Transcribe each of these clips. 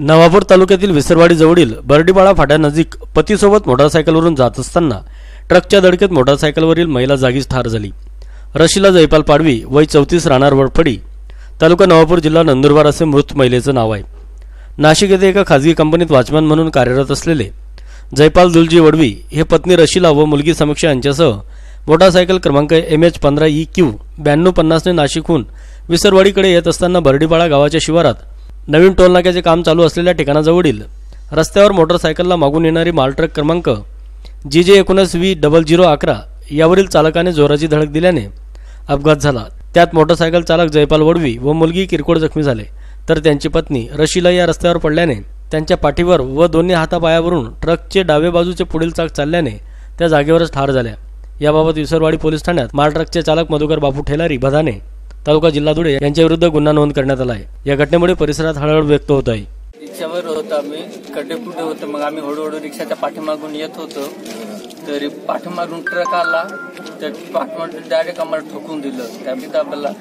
नवापूर तालुक्यातील विसरवाडीजवळील बर्डीबाळा फाट्यानजीक पतीसोबत मोटारसायकलवरून जात असताना ट्रकच्या धडकेत मोटारसायकलवरील महिला जागीच ठार झाली. रशीला जयपाल पाडवी वय चौतीस राहणार वडफडी तालुका नवापूर जिल्हा नंदुरबार असे मृत महिलेचं नाव आहे. नाशिक येथे एका खाजगी कंपनीत वॉचमॅन म्हणून कार्यरत असलेले जयपाल दुलजी वडवी हे पत्नी रशीला व मुलगी समीक्षा यांच्यासह मोटारसायकल क्रमांक एम एच पंधरा ई क्यू ब्याण्णव पन्नासने नाशिकहून विसरवाडीकडे येत असताना बर्डीपाळा गावाच्या शिवारात नवीन टोलनाक्याचे काम चालू असलेल्या ठिकाणाजवळील रस्त्यावर मोटरसायकलला मागून येणारी मालट्रक क्रमांक जी जे एकोणीस व्ही डबल झिरो अकरा यावरील चालकाने जोराची धडक दिल्याने अपघात झाला. त्यात मोटरसायकल चालक जयपाल वडवी व मुलगी किरकोळ जखमी झाले. तर त्यांची पत्नी रशीला या रस्त्यावर पडल्याने त्यांच्या पाठीवर व दोन्ही हातापायावरून ट्रकचे डावे बाजूचे पुढील चाक चालल्याने त्या जागेवरच ठार झाल्या. याबाबत विसरवाडी पोलीस ठाण्यात माल ट्रकचे चालक मधुकर बापू ठेलारी भदाने तालुका जिल्हा धुळे यांच्याविरुद्ध गुन्हा नोंद करण्यात आला आहे. या घटनेमुळे परिसरात हळहळ व्यक्त होत आहे. रिक्षावर होतो आम्ही. खड्डे कुठे होतो. मग आम्ही हळूहळू रिक्षाच्या पाठीमागून येत होतो. तरी पाठीमागून ट्रक आला. तर पाठीमागून डायरेक्ट आम्हाला ठोकून दिलं. त्यामुळे दाबाला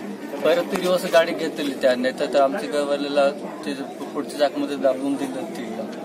परत ती दिवस गाडी घेतली त्या नाही तर आमच्या गावाला ते पुढच्या जागमध्ये दाबून दिलं तिला